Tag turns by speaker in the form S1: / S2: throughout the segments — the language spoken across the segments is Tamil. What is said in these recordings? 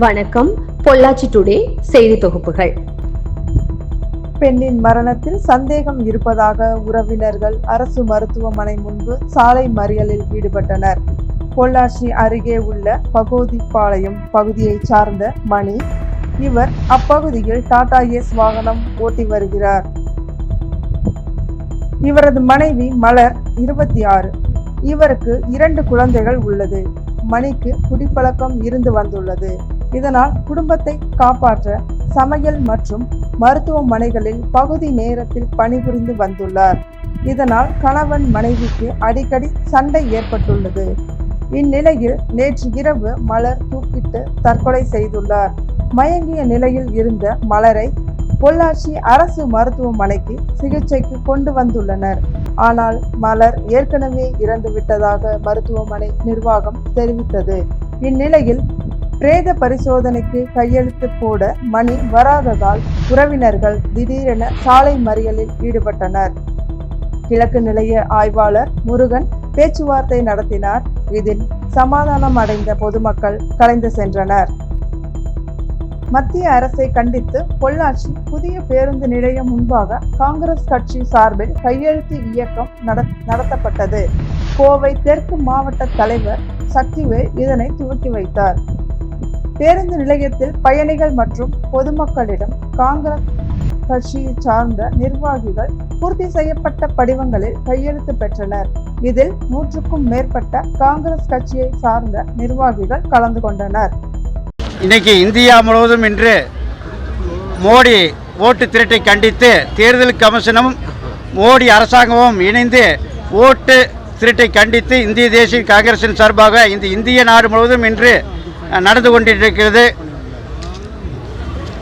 S1: வணக்கம். பொள்ளாச்சி டுடே செய்தி தொகுப்புகள்.
S2: பெண்ணின் மரணத்தில் சந்தேகம் இருப்பதாக உறவினர்கள் அரசு மருத்துவமனை முன்பு சாலை மறியலில் ஈடுபட்டனர். பொள்ளாச்சி அருகே உள்ள பகோதிப்பாளையம் பகுதியை சார்ந்த மணி இவர் அப்பகுதியில் டாடா ஏஸ் வாகனம் ஓட்டி வருகிறார். இவரது மனைவி மலர் இருபத்தி ஆறு. இவருக்கு இரண்டு குழந்தைகள் உள்ளது. மணிக்கு குடிப்பழக்கம் இருந்து வந்துள்ளது. இதனால் குடும்பத்தை காப்பாற்ற சமையல் மற்றும் மருத்துவமனைகளில் பகுதி நேரத்தில் பணிபுரிந்து வந்துள்ளார். இதனால் கணவன் மனைவிக்கு அடிக்கடி சண்டை ஏற்பட்டுள்ளது. இந்நிலையில் நேற்று இரவு மலர் தூக்கிட்டு தற்கொலை செய்துள்ளார். மயங்கிய நிலையில் இருந்த மலரை பொள்ளாச்சி அரசு மருத்துவமனைக்கு சிகிச்சைக்கு கொண்டு வந்துள்ளனர். ஆனால் மலர் ஏற்கனவே இறந்து விட்டதாக மருத்துவமனை நிர்வாகம் தெரிவித்தது. இந்நிலையில் பிரேத பரிசோதனைக்கு கையெழுத்து போட மணி வராததால் உறவினர்கள் திடீரென சாலை மறியலில் ஈடுபட்டனர். கிழக்கு நிலைய ஆய்வாளர் முருகன் பேச்சுவார்த்தை நடத்தினார். இதில் சமாதானம் அடைந்த பொதுமக்கள் கலைந்து சென்றனர். மத்திய அரசை கண்டித்து பொள்ளாச்சி புதிய பேருந்து நிலையம் முன்பாக காங்கிரஸ் கட்சி சார்பில் கையெழுத்து இயக்கம் நடத்தப்பட்டது. கோவை தெற்கு மாவட்ட தலைவர் சக்திவேல் இதனை துவக்கி வைத்தார். பேருந்து நிலையத்தில் பயணிகள் மற்றும் பொதுமக்களிடம் காங்கிரஸ் கட்சியை சார்ந்த நிர்வாகிகள் பூர்த்தி செய்யப்பட்ட படிவங்களில் கையெழுத்து பெற்றனர். இதில் நூற்றுக்கும் மேற்பட்ட காங்கிரஸ் கட்சியை சார்ந்த நிர்வாகிகள் கலந்து கொண்டனர்.
S3: இன்னைக்கு இந்தியா முழுவதும் இன்று மோடி ஓட்டு திருட்டை கண்டித்து தேர்தல் கமிஷனும் மோடி அரசாங்கமும் இணைந்து ஓட்டு திருட்டை கண்டித்து இந்திய தேசிய காங்கிரசின் சார்பாக இந்த இந்திய நாடு முழுவதும் இன்று நடந்து கொண்டிருக்கிறது.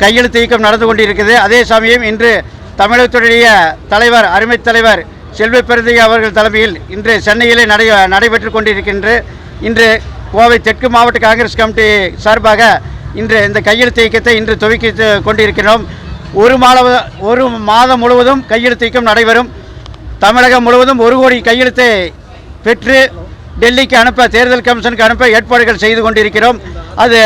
S3: கையெழுத்து இயக்கம் நடந்து கொண்டிருக்கிறது. அதே சமயம் இன்று தமிழகத்துடைய தலைவர் அருமை தலைவர் செல்வ பெருந்தை அவர்கள் தலைமையில் இன்று சென்னையிலே நடை நடைபெற்று கொண்டிருக்கின்ற இன்று கோவை தெற்கு மாவட்ட காங்கிரஸ் கமிட்டி சார்பாக இன்று இந்த கையெழுத்து இயக்கத்தை இன்று துவக்கி கொண்டிருக்கிறோம். ஒரு மாத ஒரு மாதம் முழுவதும் கையெழுத்து இயக்கம் நடைபெறும். தமிழகம் முழுவதும் ஒரு கோடி கையெழுத்தை பெற்று டெல்லிக்கு அனுப்ப தேர்தல் கமிஷனுக்கு அனுப்ப ஏற்பாடுகள் செய்து கொண்டிருக்கிறோம். அது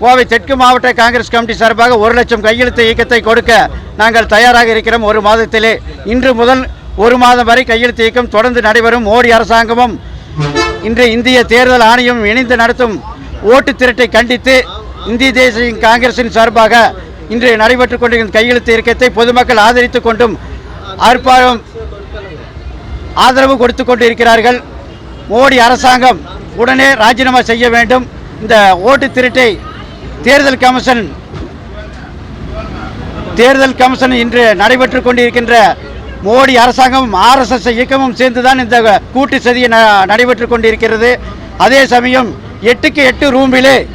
S3: கோவை தெற்கு மாவட்ட காங்கிரஸ் கமிட்டி சார்பாக ஒரு லட்சம் கையெழுத்து இயக்கத்தை கொடுக்க நாங்கள் தயாராக இருக்கிறோம். ஒரு மாதத்திலே இன்று முதல் ஒரு மாதம் வரை கையெழுத்து இயக்கம் தொடர்ந்து நடைபெறும். மோடி அரசாங்கமும் இன்று இந்திய தேர்தல் ஆணையம் இணைந்து நடத்தும் ஓட்டு திரட்டை கண்டித்து இந்திய தேசிய காங்கிரசின் சார்பாக இன்று நடைபெற்றுக் கொண்டிருக்கும் கையெழுத்து இயக்கத்தை பொதுமக்கள் ஆதரித்துக் கொண்டும் ஆர்ப்பாட்டம் ஆதரவு கொடுத்து கொண்டு இருக்கிறார்கள் மோடி அரசாங்கம் உடனே ராஜினாமா செய்ய வேண்டும். இந்த ஓட்டு திருட்டை தேர்தல் கமிஷன் தேர்தல் கமிஷன் இன்று நடைபெற்று கொண்டிருக்கின்ற மோடி அரசாங்கமும் ஆர்எஸ்எஸ் இயக்கமும் சேர்ந்துதான் இந்த கூட்டு சதியை ந- நடைபெற்று கொண்டிருக்கிறது. அதே சமயம் எட்டுக்கு எட்டு ரூமிலே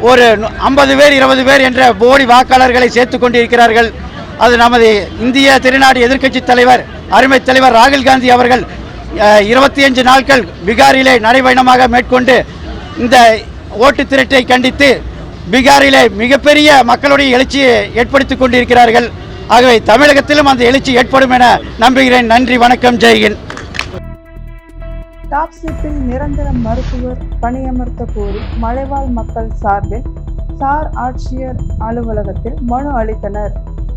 S3: ஒரு ஐம்பது பேர் இருபது பேர் என்ற போடி வாக்காளர்களை சேர்த்து கொண்டிருக்கிறார்கள். அது நமது இந்திய திருநாடு எதிர்க்கட்சி தலைவர் அருமை தலைவர் ராகுல் காந்தி அவர்கள் இருபத்தி அஞ்சு நாட்கள் பீகாரிலே நடைபயணமாக மேற்கொண்டு இந்த ஓட்டு திரட்டை கண்டித்து பீகாரிலே மிகப்பெரிய மக்களுடைய எழுச்சியை ஏற்படுத்தி கொண்டிருக்கிறார்கள். ஆகவே தமிழகத்திலும் அந்த எழுச்சி ஏற்படும் என நம்புகிறேன். நன்றி வணக்கம் ஜெய்ஹிந்த்
S2: டாப் நிரந்தர மருத்துவர் பணியமர்த்த கோரி மலைவாழ் மக்கள் சார்பில் சார் ஆட்சியர் அலுவலகத்தில் மனு அளித்தனர்.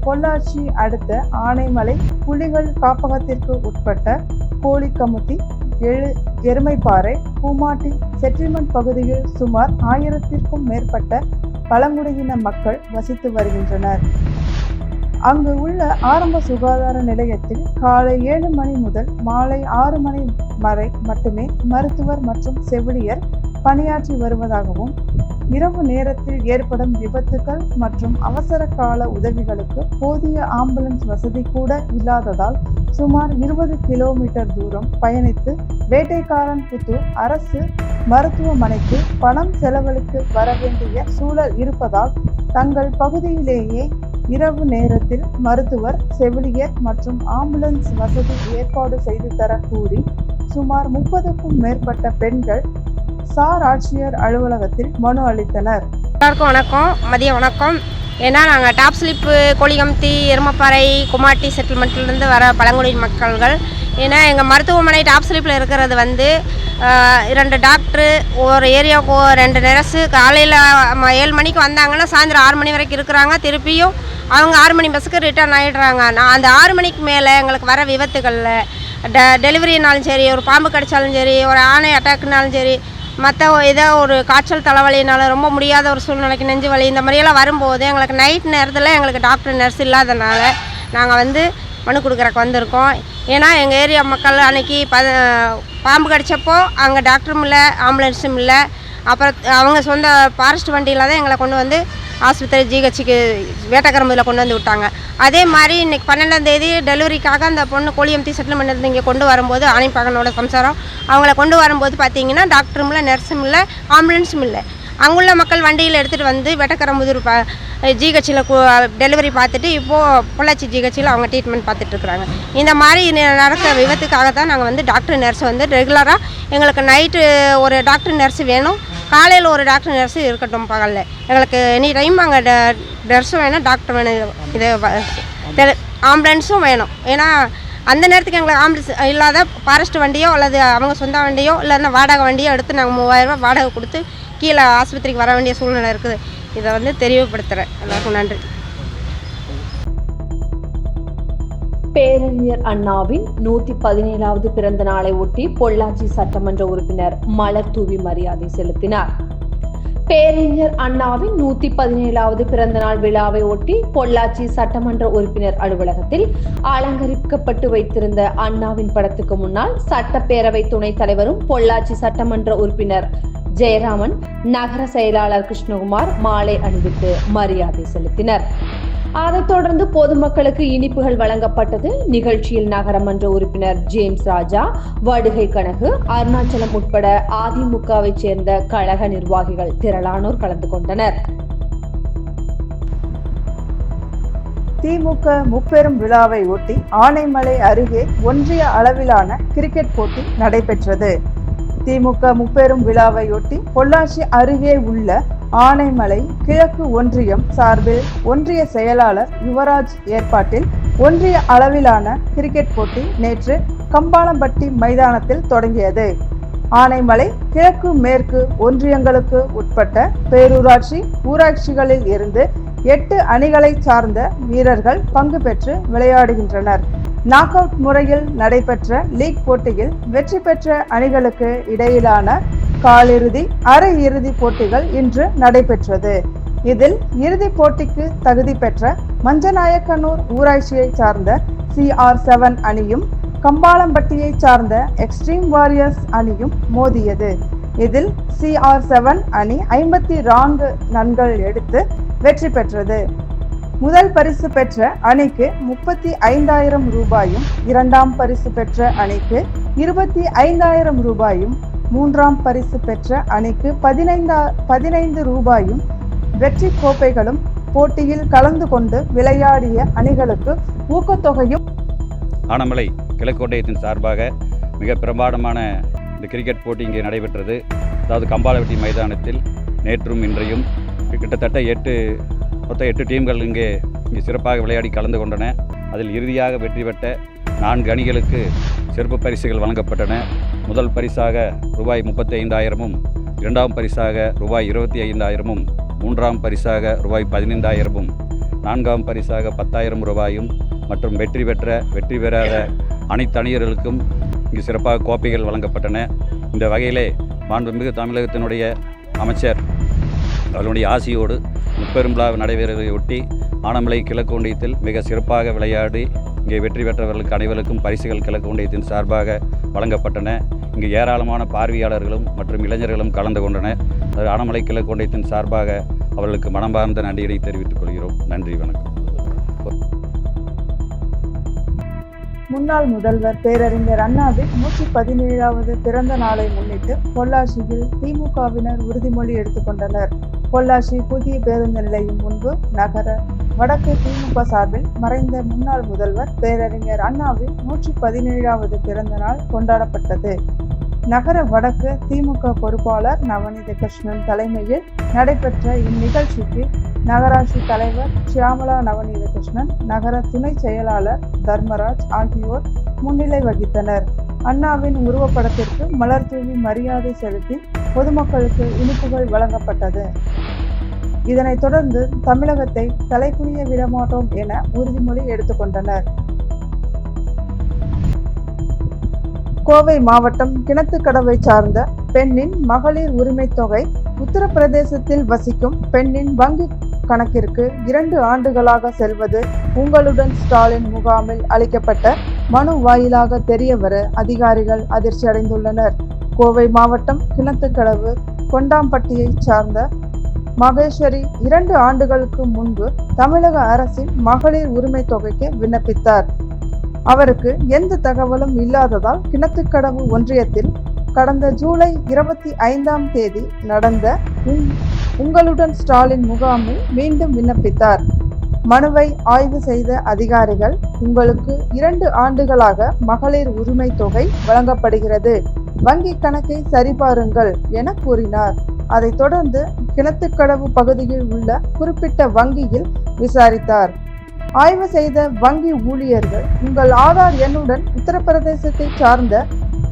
S2: பொள்ளாச்சி அடுத்த ஆனைமலை புலிகள் காப்பகத்திற்கு உட்பட்ட கோழிக்கமுத்தி எழு எருமைப்பாறை பூமாட்டி செட்டில்மெண்ட் பகுதியில் சுமார் ஆயிரத்திற்கும் மேற்பட்ட பழங்குடியின மக்கள் வசித்து வருகின்றனர். அங்கு உள்ள ஆரம்ப சுகாதார நிலையத்தில் காலை ஏழு மணி முதல் மாலை ஆறு மணி வரை மட்டுமே மருத்துவர் மற்றும் செவிலியர் பணியாற்றி வருவதாகவும் இரவு நேரத்தில் ஏற்படும் விபத்துகள் மற்றும் அவசர கால உதவிகளுக்கு போதிய ஆம்புலன்ஸ் வசதி கூட இல்லாததால் சுமார் இருபது கிலோமீட்டர் தூரம் பயணித்து வேட்டைக்காரன் புத்தூர் அரசு மருத்துவமனைக்கு பணம் செலவழித்து வர வேண்டிய சூழல் இருப்பதால் தங்கள் பகுதியிலேயே இரவு நேரத்தில் மருத்துவர் செவிலியர் மற்றும் ஆம்புலன்ஸ் வசதி ஏற்பாடு செய்து தர கூறி சுமார் முப்பதுக்கும் மேற்பட்ட பெண்கள் சார் ஆட்சியர் அலுவலகத்தில் மனு அளித்தனர்.
S4: எல்லாருக்கும் வணக்கம். மதிய வணக்கம். ஏன்னா நாங்கள் டாப் ஸ்லிப்பு கோழிகம்தி எருமப்பாறை குமாட்டி செட்டில்மெண்ட்லேருந்து வர பழங்குடியின் மக்கள்கள். ஏன்னா எங்கள் மருத்துவமனை டாப் ஸ்லிப்பில் இருக்கிறது வந்து ரெண்டு டாக்டரு ஒரு ஏரியாவுக்கு ரெண்டு நர்ஸு காலையில் ஏழு மணிக்கு வந்தாங்கன்னா சாயந்தரம் ஆறு மணி வரைக்கும் இருக்கிறாங்க. திருப்பியும் அவங்க ஆறு மணி பஸ்ஸுக்கு ரிட்டர்ன் ஆகிடுறாங்க நான் அந்த ஆறு மணிக்கு மேலே எங்களுக்கு வர விபத்துகளில் ட டெலிவரினாலும் சரி ஒரு பாம்பு கடிச்சாலும் சரி ஒரு ஆணை அட்டாக்குனாலும் சரி மற்ற ஏதோ ஒரு காய்ச்சல் தலைவலினால ரொம்ப முடியாத ஒரு சூழ்நிலைக்கு நெஞ்சு வலி இந்த மாதிரியெல்லாம் வரும்போது எங்களுக்கு நைட் நேரத்தில் எங்களுக்கு டாக்டர் நர்ஸ் இல்லாதனால நாங்கள் வந்து மனு கொடுக்குறக்கு வந்திருக்கோம். ஏன்னா எங்கள் ஏரியா மக்கள் அன்னைக்கு ப பாம்பு கடிச்சப்போ அங்கே டாக்டரும் இல்லை ஆம்புலன்ஸும் இல்லை. அப்புறம் அவங்க சொந்த ஃபாரஸ்ட் வண்டியில் தான் எங்களை கொண்டு வந்து ஆஸ்பத்திரி ஜிஹெச்சுக்கு வேட்டக்கரம்புல கொண்டு வந்து விட்டாங்க. அதே மாதிரி இன்னைக்கு பன்னெண்டாம் தேதி டெலிவரிக்காக அந்த பொண்ணு கோழியம்பத்தி செட்டில்மெண்ட் இருந்து இங்கே கொண்டு வரும்போது ஆணைப்பகனோட சம்சாரம். அவங்கள கொண்டு வரும்போது பார்த்தீங்கன்னா டாக்டரும் இல்லை நர்ஸும் இல்லை ஆம்புலன்ஸும் இல்லை. அங்குள்ள மக்கள் வண்டியில் எடுத்துகிட்டு வந்து வெட்டக்கரம்புதூர் பா ஜிஹெச்சில் டெலிவரி பார்த்துட்டு இப்போது பொள்ளாச்சி ஜிஹெச்சில் அவங்க ட்ரீட்மெண்ட் பார்த்துட்ருக்குறாங்க இந்த மாதிரி நடக்கிற விபத்துக்காக தான் நாங்கள் வந்து டாக்டர் நர்ஸ் வந்து ரெகுலராக எங்களுக்கு நைட்டு ஒரு டாக்டர் நர்ஸ் வேணும். காலையில் ஒரு டாக்டர் நர்ஸு இருக்கட்டும் பகலில். எங்களுக்கு எனி டைம் அங்கே நர்ஸும் வேணும் டாக்டர் வேணும் இது இது ஆம்புலன்ஸும் வேணும். ஏன்னா அந்த நேரத்துக்கு எங்களுக்கு ஆம்புலன்ஸ் இல்லாத ஃபாரஸ்ட் வண்டியோ அல்லது அவங்க சொந்த வண்டியோ இல்லைன்னா வாடகை வண்டியோ எடுத்து நாங்கள் மூவாயிரரூபா வாடகை கொடுத்து கீழே ஆஸ்பத்திரிக்கு வர வேண்டிய சூழ்நிலை இருக்குது. இதை வந்து தெளிவுபடுத்துகிறேன் எல்லாருக்கும் நன்றி.
S1: பேரறிஞர் அண்ணாவின் நூத்தி பதினேழாவது பிறந்த நாளை ஒட்டி பொள்ளாச்சி சட்டமன்ற உறுப்பினர் மலர் தூவி மரியாதை செலுத்தினார். பேரறிஞர் அண்ணாவின் நூத்தி பதினேழாவது பிறந்த நாள் விழாவை ஒட்டி பொள்ளாச்சி சட்டமன்ற உறுப்பினர் அலுவலகத்தில் அலங்கரிக்கப்பட்டு வைத்திருந்த அண்ணாவின் படத்துக்கு முன்னால் சட்டப்பேரவை துணைத் தலைவரும் பொள்ளாச்சி சட்டமன்ற உறுப்பினர் ஜெயராமன் நகர செயலாளர் கிருஷ்ணகுமார் மாலை அணிவித்து மரியாதை செலுத்தினர். அதைத் தொடர்ந்து பொதுமக்களுக்கு இனிப்புகள் வழங்கப்பட்டது. நிகழ்ச்சியில் நகரமன்ற உறுப்பினர் ஜேம்ஸ் ராஜா வடுகை கனகு அருணாச்சலம் உட்பட அதிமுகவைச் சேர்ந்த கழக நிர்வாகிகள் திரளானோர் கலந்து கொண்டனர்.
S2: திமுக முப்பெரும் விழாவை ஒட்டி ஆனைமலை அருகே ஒன்றிய அளவிலான கிரிக்கெட் போட்டி நடைபெற்றது. திமுக முப்பெரும் விழாவையொட்டி பொள்ளாச்சி அருகே உள்ள ஆனைமலை கிழக்கு ஒன்றியம் சார்பில் ஒன்றிய செயலாளர் யுவராஜ் ஏற்பாட்டில் ஒன்றிய அளவிலான கிரிக்கெட் போட்டி நேற்று கம்பாளம்பட்டி மைதானத்தில் தொடங்கியது. ஆனைமலை கிழக்கு மேற்கு ஒன்றியங்களுக்கு உட்பட்ட பேரூராட்சி ஊராட்சிகளில் இருந்து எட்டு அணிகளை சார்ந்த வீரர்கள் பங்கு பெற்று விளையாடுகின்றனர். நாக் அவுட் முறையில் நடைபெற்ற லீக் போட்டியில் வெற்றி பெற்ற அணிகளுக்கு இடையிலான காலிறுதி அரை இறுதி போட்டிகள் இன்று நடைபெற்றது. இதில் இறுதிப் போட்டிக்கு தகுதி பெற்ற மஞ்சநாயக்கனூர் ஊராட்சியை சார்ந்த சிஆர் செவன் அணியும் கம்பாளம்பட்டியை சார்ந்த எக்ஸ்ட்ரீம் வாரியர்ஸ் அணியும் மோதியது. இதில் சிஆர் செவன் அணி ஐம்பத்தி நான்கு ரன்கள் எடுத்து வெற்றி பெற்றது. முதல் பரிசு பெற்ற அணிக்கு முப்பத்தி ஐந்தாயிரம் ரூபாயும் இரண்டாம் பரிசு பெற்ற அணிக்கு இருபத்தி ஐந்தாயிரம் ரூபாயும் மூன்றாம் பரிசு பெற்ற அணிக்கு பதினைந்தா பதினைந்து ரூபாயும் வெற்றி கோப்பைகளும் போட்டியில் கலந்து கொண்டு விளையாடிய அணிகளுக்கு ஊக்கத்தொகையும்
S5: ஆனமலை கிழக்கோட்டயத்தின் சார்பாக மிக பிரம்மாண்டமான இந்த கிரிக்கெட் போட்டி இங்கே நடைபெற்றது. அதாவது கம்பாலவட்டி மைதானத்தில் நேற்றும் இன்றையும் கிட்டத்தட்ட எட்டு மொத்தம் எட்டு டீம்கள் இங்கே இங்கே சிறப்பாக விளையாடி கலந்து கொண்டன. அதில் இறுதியாக வெற்றி பெற்ற நான்கு அணிகளுக்கு சிறப்பு பரிசுகள் வழங்கப்பட்டன. முதல் பரிசாக ரூபாய் முப்பத்தி ஐந்தாயிரமும் இரண்டாம் பரிசாக ரூபாய் இருபத்தி ஐந்தாயிரமும் மூன்றாம் பரிசாக ரூபாய் பதினைந்தாயிரமும் நான்காம் பரிசாக பத்தாயிரம் ரூபாயும் மற்றும் வெற்றி பெற்ற வெற்றி பெறாத அனைத்து அணியர்களுக்கும் இங்கு சிறப்பாக கோப்பைகள் வழங்கப்பட்டன. இந்த வகையிலே மாண்புமிகு தமிழகத்தினுடைய அமைச்சர் அவர்களுடைய ஆசியோடு முப்பெரும் விழா ஆனமலை கிழக்கு ஒன்றியத்தில் மிக சிறப்பாக விளையாடி இங்கே வெற்றி பெற்றவர்களுக்கு அனைவருக்கும் பரிசுகள் கிழக்கு ஒன்றியத்தின் சார்பாக வழங்கப்பட்டன. இங்கு ஏராளமான பார்வையாளர்களும் மற்றும் இளைஞர்களும் கலந்து கொண்டனர். ஆனமலை கிழக்கு ஒன்றியத்தின் சார்பாக அவர்களுக்கு மனமார்ந்த நன்றியை தெரிவித்துக் கொள்கிறோம். நன்றி வணக்கம்.
S2: முன்னாள் முதல்வர் பேரறிஞர் அண்ணாவின் நூற்றி பதினேழாவது பிறந்த நாளை முன்னிட்டு பொள்ளாச்சியில் திமுகவினர் உறுதிமொழி எடுத்துக்கொண்டனர் பொள்ளாச்சி புதிய பேருந்து நிலையம் முன்பு நகர வடக்கு திமுக சார்பில் மறைந்த முன்னாள் முதல்வர் பேரறிஞர் அண்ணாவின் நூற்றி பதினேழாவது பிறந்த நாள் கொண்டாடப்பட்டது. நகர வடக்கு திமுக பொறுப்பாளர் நவநீத கிருஷ்ணன் தலைமையில் நடைபெற்ற இந்நிகழ்ச்சிக்கு நகராட்சி தலைவர் சியாமலா நவநீத கிருஷ்ணன் நகர துணை செயலாளர் தர்மராஜ் ஆகியோர் முன்னிலை வகித்தனர். அண்ணாவின் உருவப்படத்திற்கு மலர் தூவி மரியாதை செலுத்தி பொதுமக்களுக்கு இனிப்புகள் வழங்கப்பட்டது. இதனைத் தொடர்ந்து தமிழகத்தை தலைகுனிய விடமாட்டோம் என உறுதிமொழி எடுத்துக்கொண்டனர். கோவை மாவட்டம் கிணத்துக்கடவை சார்ந்த பெண்ணின் மகளிர் உரிமை தொகை உத்தரப்பிரதேசத்தில் வசிக்கும் பெண்ணின் வங்கி கணக்கிற்கு இரண்டு ஆண்டுகளாக செல்வது உங்களுடன் ஸ்டாலின் முகாமில் அளிக்கப்பட்ட மனு வாயிலாக தெரியவர அதிகாரிகள் அதிர்ச்சி அடைந்துள்ளனர் கோவை மாவட்டம் கிணத்துக்கடவு கொண்டாம்பட்டியைச் சார்ந்த மகேஸ்வரி இரண்டு ஆண்டுகளுக்கு முன்பு தமிழக அரசின் மகளிர் உரிமை தொகைக்கு விண்ணப்பித்தார். அவருக்கு எந்த தகவலும் இல்லாததால் கிணத்துக்கடவு ஒன்றியத்தில் கடந்த ஜூலை இருபத்தி ஐந்தாம் தேதி நடந்த உங்- உங்களுடன் ஸ்டாலின் முகாமில் மீண்டும் விண்ணப்பித்தார். மனுவை ஆய்வு செய்த அதிகாரிகள் உங்களுக்கு இரண்டு ஆண்டுகளாக மகளிர் உரிமை தொகை வழங்கப்படுகிறது. வங்கி கணக்கை சரிபாருங்கள் என கூறினார். அதைத் தொடர்ந்து கிணத்துக்கடவு பகுதியில் உள்ள குறிப்பிட்ட வங்கியில் விசாரித்தார். ஆய்வு செய்த வங்கி ஊழியர்கள் உங்கள் ஆதார் எண்ணுடன் உத்தரப்பிரதேசத்தை சார்ந்த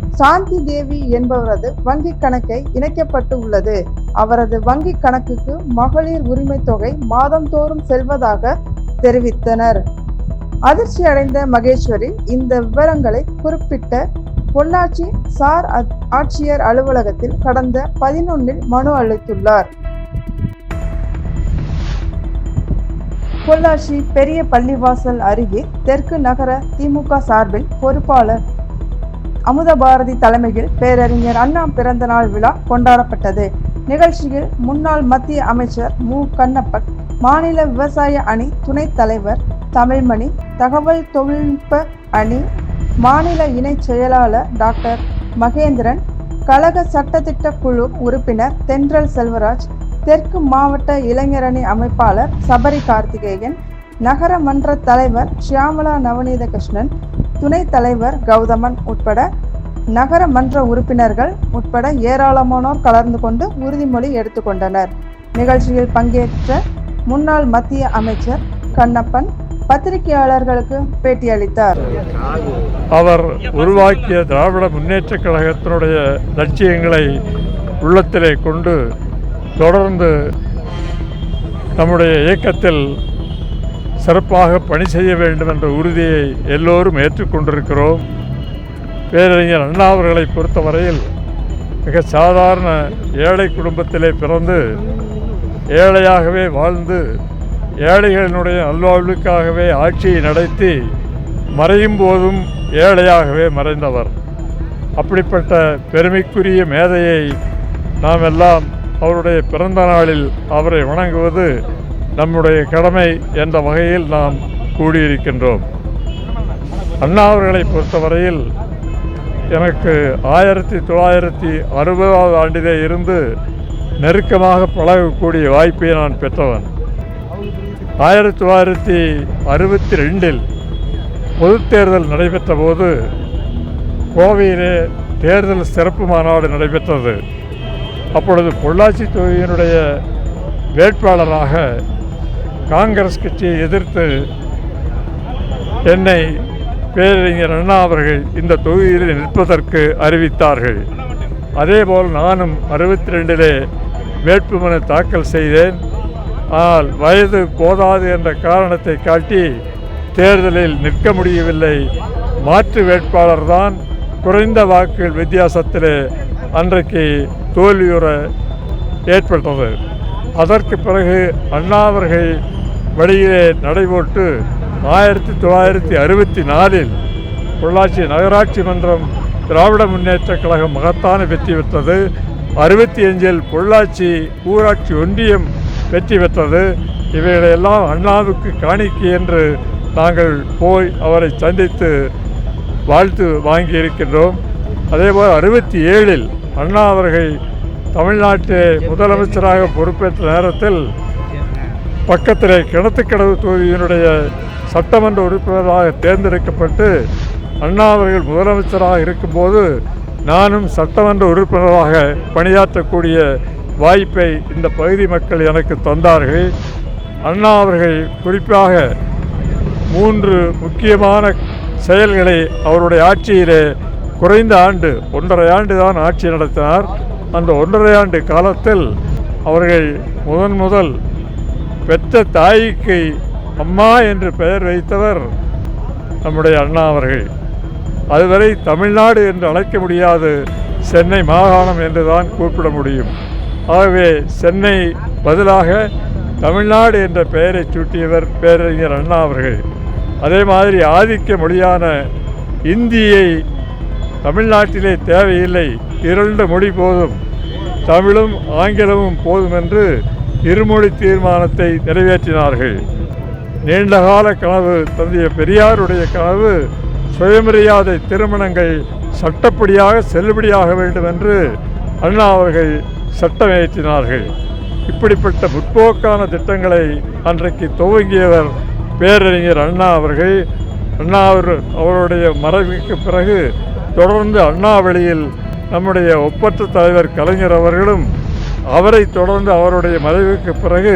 S2: சாந்தி தேவி என்பவரது வங்கி கணக்கை இணைக்கப்பட்டு உள்ளது. அவரது வங்கி கணக்குக்கு மகளிர் உரிமை தொகை மாதந்தோறும் செல்வதாக தெரிவித்தனர். அதிர்ச்சி அடைந்த மகேஸ்வரி இந்த விவரங்களை குறிப்பிட்ட பொள்ளாச்சி சார் ஆட்சியர் அலுவலகத்தில் கடந்த பதினொன்னில் மனு அளித்துள்ளார். பொள்ளாச்சி பெரிய பள்ளிவாசல் அருகே தெற்கு நகர திமுக சார்பில் பொறுப்பாளர் அமுதபாரதி தலைமையில் பேரறிஞர் அண்ணா பிறந்த நாள் விழா கொண்டாடப்பட்டது. நிகழ்ச்சியில் முன்னாள் மத்திய அமைச்சர் மு. கண்ணப்பன் மாநில விவசாய அணி துணைத் தலைவர் தமிழ்மணி தகவல் தொழில்நுட்ப அணி மாநில இணைச் செயலாளர் டாக்டர் மகேந்திரன் கழக சட்டத்திட்ட குழு உறுப்பினர் தென்றல் செல்வராஜ் தெற்கு மாவட்ட இளைஞரணி அமைப்பாளர் சபரி கார்த்திகேயன் நகர மன்ற தலைவர் ஷியாமலா நவநீத கிருஷ்ணன் துணைத் தலைவர் கௌதமன் உட்பட நகர மன்ற உறுப்பினர்கள் உட்பட ஏராளமானோர் கலந்து கொண்டு உறுதிமொழி எடுத்துக்கொண்டனர் நிகழ்ச்சியில் பங்கேற்ற முன்னாள் மத்திய அமைச்சர் கண்ணப்பன் பத்திரிகையாளர்களுக்கு பேட்டியளித்தார்.
S6: அவர் உருவாக்கிய திராவிட முன்னேற்றக் கழகத்தினுடைய லட்சியங்களை உள்ளத்திலே கொண்டு தொடர்ந்து நம்முடைய இயக்கத்தில் சிறப்பாக பணி செய்ய வேண்டும் என்ற உறுதியை எல்லோரும் ஏற்றுக்கொண்டிருக்கிறோம். பேரறிஞர் அண்ணா அவர்களை பொறுத்தவரையில் மிக சாதாரண ஏழை குடும்பத்திலே பிறந்து ஏழையாகவே வாழ்ந்து ஏழைகளினுடைய நல்வாழ்வுக்காகவே ஆட்சியை நடத்தி மறையும் போதும் ஏழையாகவே மறைந்தவர். அப்படிப்பட்ட பெருமைக்குரிய மேதையை நாம் எல்லாம் அவருடைய பிறந்த நாளில் அவரை வணங்குவது நம்முடைய கடமை என்ற வகையில் நாம் கூடியிருக்கின்றோம். அண்ணா அவர்களை பொறுத்தவரையில் எனக்கு ஆயிரத்தி தொள்ளாயிரத்தி அறுபதாவது ஆண்டிலே இருந்து நெருக்கமாக பழகக்கூடிய வாய்ப்பை நான் பெற்றவன். ஆயிரத்தி தொள்ளாயிரத்தி அறுபத்தி ரெண்டில் பொதுத்தேர்தல் நடைபெற்ற போது கோவையிலே தேர்தல் சிறப்பு மாநாடு நடைபெற்றது. அப்பொழுது பொள்ளாச்சி தொகுதியினுடைய வேட்பாளராக காங்கிரஸ் கட்சியை எதிர்த்து என்னை பேரறிஞர் அண்ணா அவர்கள் இந்த தொகுதியில் நிற்பதற்கு அறிவித்தார்கள். அதேபோல் நானும் அறுபத்தி ரெண்டிலே வேட்புமனு தாக்கல் செய்தேன். ஆனால் வயது போதாது என்ற காரணத்தை காட்டி தேர்தலில் நிற்க முடியவில்லை. மாற்று வேட்பாளர் தான் குறைந்த வாக்குகள் வித்தியாசத்திலே அன்றைக்கு தோல்வியுற ஏற்பட்டது. அதற்கு பிறகு அண்ணாவர்கள் வழியிலே நடைபோட்டு ஆயிரத்தி தொள்ளாயிரத்தி அறுபத்தி நாலில் பொள்ளாச்சி நகராட்சி மன்றம் திராவிட முன்னேற்றக் கழகம் மகத்தான வெற்றி பெற்றது. அறுபத்தி அஞ்சில் பொள்ளாச்சி ஊராட்சி ஒன்றியம் வெற்றி பெற்றது. இவைகளையெல்லாம் அண்ணாவுக்கு காணிக்கை என்று நாங்கள் போய் அவரை சந்தித்து வாழ்த்து வாங்கியிருக்கின்றோம். அதேபோல் அறுபத்தி ஏழில் அண்ணா அவர்கள் தமிழ்நாட்டை முதலமைச்சராக பொறுப்பேற்ற நேரத்தில் பக்கத்திலே கிணத்துக்கடவு தொகுதியினுடைய சட்டமன்ற உறுப்பினராக தேர்ந்தெடுக்கப்பட்டு அண்ணா அவர்கள் முதலமைச்சராக இருக்கும்போது நானும் சட்டமன்ற உறுப்பினராக பணியாற்றக்கூடிய வாய்ப்பை இந்த பகுதி மக்கள் எனக்கு தந்தார்கள். அண்ணா அவர்கள் குறிப்பாக மூன்று முக்கியமான செயல்களை அவருடைய ஆட்சியிலே குறைந்த ஆண்டு ஒன்றரை ஆண்டு தான் ஆட்சி நடத்தினார். அந்த ஒன்றரை ஆண்டு காலத்தில் அவர்கள் முதன் முதல் பெற்ற தாய்க்கு அம்மா என்று பெயர் வைத்தவர் நம்முடைய அண்ணா அவர்கள். அதுவரை தமிழ்நாடு என்று அழைக்க முடியாது சென்னை மாகாணம் என்று தான் கூப்பிட முடியும். ஆகவே சென்னை பதிலாக தமிழ்நாடு என்ற பெயரை சூட்டியவர் பேரறிஞர் அண்ணா அவர்கள். அதே மாதிரி ஆதிக்க மொழியான இந்தியை தமிழ்நாட்டிலே தேவையில்லை இரண்டு மொழி போதும் தமிழும் ஆங்கிலமும் போதும் என்று இருமொழி தீர்மானத்தை நிறைவேற்றினார்கள். நீண்டகால கனவு தந்தைய பெரியாருடைய கனவு சுயமரியாதை திருமணங்கள் சட்டப்படியாக செல்லுபடியாக வேண்டும் என்று அண்ணா அவர்கள் சட்டம் ஏற்றினார்கள் இப்படிப்பட்ட முற்போக்கான திட்டங்களை அன்றைக்கு துவங்கியவர் பேரறிஞர் அண்ணா அவர்கள். அண்ணா அவர் அவருடைய மறைவுக்கு பிறகு தொடர்ந்து அண்ணாவளியில் நம்முடைய ஒப்பற்ற தலைவர் கலைஞர் அவர்களும் அவரை தொடர்ந்து அவருடைய மறைவுக்கு பிறகு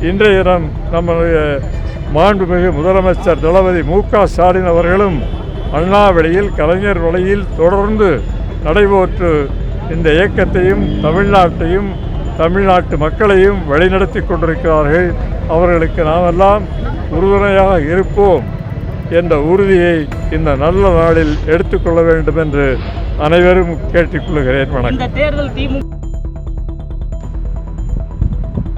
S6: இன்றைய தினம் நம்முடைய மாண்புமிகு முதலமைச்சர் தளபதி மு க ஸ்டாலின் அவர்களும் அண்ணா வழியில் கலைஞர் வழியில் தொடர்ந்து நடைபோற்று இந்த இயக்கத்தையும் தமிழ்நாட்டையும் தமிழ்நாட்டு மக்களையும் வழிநடத்தி கொண்டிருக்கிறார்கள். அவர்களுக்கு நாமெல்லாம் உறுதுணையாக இருப்போம் என்ற உறுதியை இந்த நல்ல நாளில் எடுத்துக்கொள்ள வேண்டும் என்று அனைவரும் கேட்டுக்கொள்கிறேன் வணக்கம்.
S7: இந்த தேர்தல் திமுக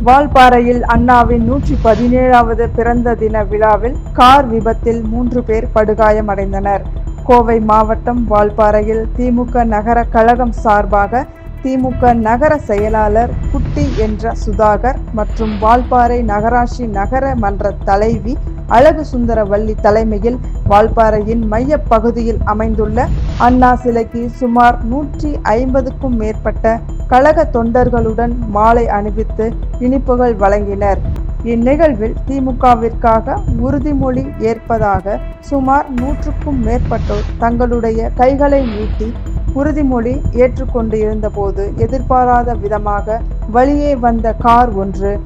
S2: வால்பாறையில் அண்ணாவின் நூற்றி பதினேழாவது பிறந்த தின விழாவில் கார் விபத்தில் மூன்று பேர் படுகாயமடைந்தனர். கோவை மாவட்டம் வால்பாறையில் திமுக நகர கழகம் சார்பாக திமுக நகர செயலாளர் குட்டி என்ற சுதாகர் மற்றும் வால்பாறை நகராட்சி நகர மன்ற தலைவி அழகு சுந்தரவல்லி தலைமையில் வால்பாறையின் மைய பகுதியில் அமைந்துள்ள அண்ணா சிலைக்கு சுமார் நூற்றி ஐம்பதுக்கும் மேற்பட்ட கழக தொண்டர்களுடன் மாலை அணிவித்து இனிப்புகள் வழங்கினர். இந்நிகழ்வில் திமுகவிற்காக உறுதிமொழி ஏற்பதாக சுமார் நூற்றுக்கும் மேற்பட்டோர் தங்களுடைய கைகளை நீட்டி உறுதிமொழி ஏற்றுக்கொண்டு இருந்தபோது எதிர்பாராத விதமாக வழியே வந்த கார் ஒன்று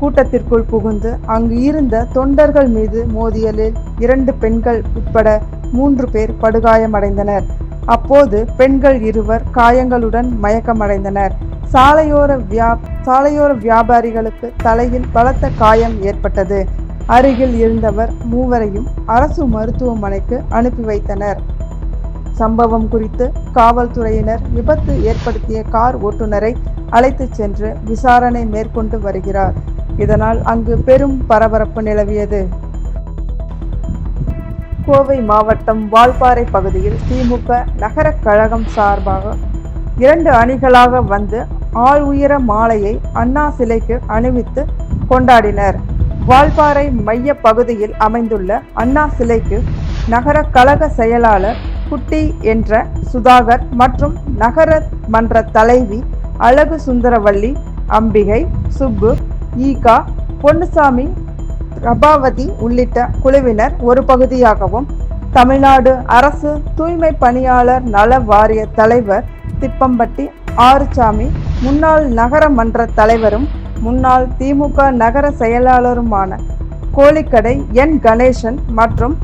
S2: கூட்டத்திற்குள் புகுந்து அங்கு இருந்த தொண்டர்கள் மீது மோதியலில் இரண்டு பெண்கள் உட்பட மூன்று பேர் படுகாயமடைந்தனர். அப்போது பெண்கள் இருவர் காயங்களுடன் மயக்கமடைந்தனர். சாலையோர வியா சாலையோர வியாபாரிகளுக்கு தலையில் பலத்த காயம் ஏற்பட்டது. அருகில் இருந்தவர் மூவரையும் அரசு மருத்துவமனைக்கு அனுப்பி வைத்தனர். சம்பவம் குறித்து காவல்துறையினர் விபத்து ஏற்படுத்திய கார் ஓட்டுநரை அழைத்துச் சென்று விசாரணை மேற்கொண்டு வருகிறார். இதனால் அங்கு பெரும் பரபரப்பு நிலவியது. கோவை மாவட்டம் வால்பாறை பகுதியில் திமுக நகர கழகம் சார்பாக இரண்டு அணிகளாக வந்து ஆள் உயர மாலையை அண்ணா சிலைக்கு அணிவித்து கொண்டாடினர். வால்பாறை மைய பகுதியில் அமைந்துள்ள அண்ணா சிலைக்கு நகர கழக செயலாளர் குட்டி என்ற சுதாகர் மற்றும் நகர மன்ற தலைவி அழகு சுந்தரவள்ளி அம்பிகை சுப்பு ஈகா பொன்னுசாமி பிரபாவதி உள்ளிட்ட குழுவினர் ஒரு பகுதியாகவும் தமிழ்நாடு அரசு தூய்மை பணியாளர் நல வாரிய தலைவர் திப்பம்பட்டி ஆறுசாமி முன்னாள் நகர மன்ற தலைவரும் முன்னாள் திமுக நகர செயலாளருமான கோழிக்கடை என். கணேசன் மற்றும்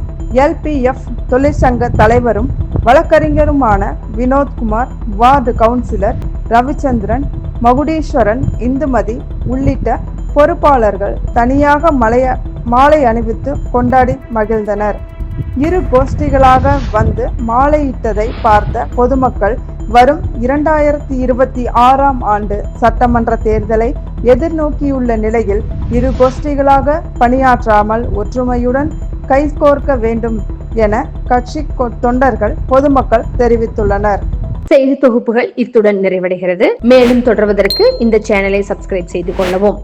S2: எல்பிஎஃப் தொழிற்சங்க தலைவரும் வழக்கறிஞருமான வினோத்குமார் வார்டு கவுன்சிலர் ரவிச்சந்திரன் மகுடீஸ்வரன் இந்துமதி உள்ளிட்ட பொறுப்பாளர்கள் தனியாக மலைய மாலை அணிவித்து கொண்டாடி மகிழ்ந்தனர். இரு கோஷ்டிகளாக வந்து மாலையிட்டதை பார்த்த பொதுமக்கள் வரும் இரண்டாயிரத்தி இருபத்தி ஆறாம் ஆண்டு சட்டமன்ற தேர்தலை எதிர்நோக்கியுள்ள நிலையில் இரு கோஷ்டிகளாக பணியாற்றாமல் ஒற்றுமையுடன் கைகோர்க்க வேண்டும் என கட்சி கொ- தொண்டர்கள் பொதுமக்கள் தெரிவித்துள்ளனர்.
S1: செய்தி தொகுப்புகள் இத்துடன் நிறைவடைகிறது. மேலும் தொடர்வதற்கு இந்த சேனலை சப்ஸ்கிரைப் செய்து கொள்ளவும்.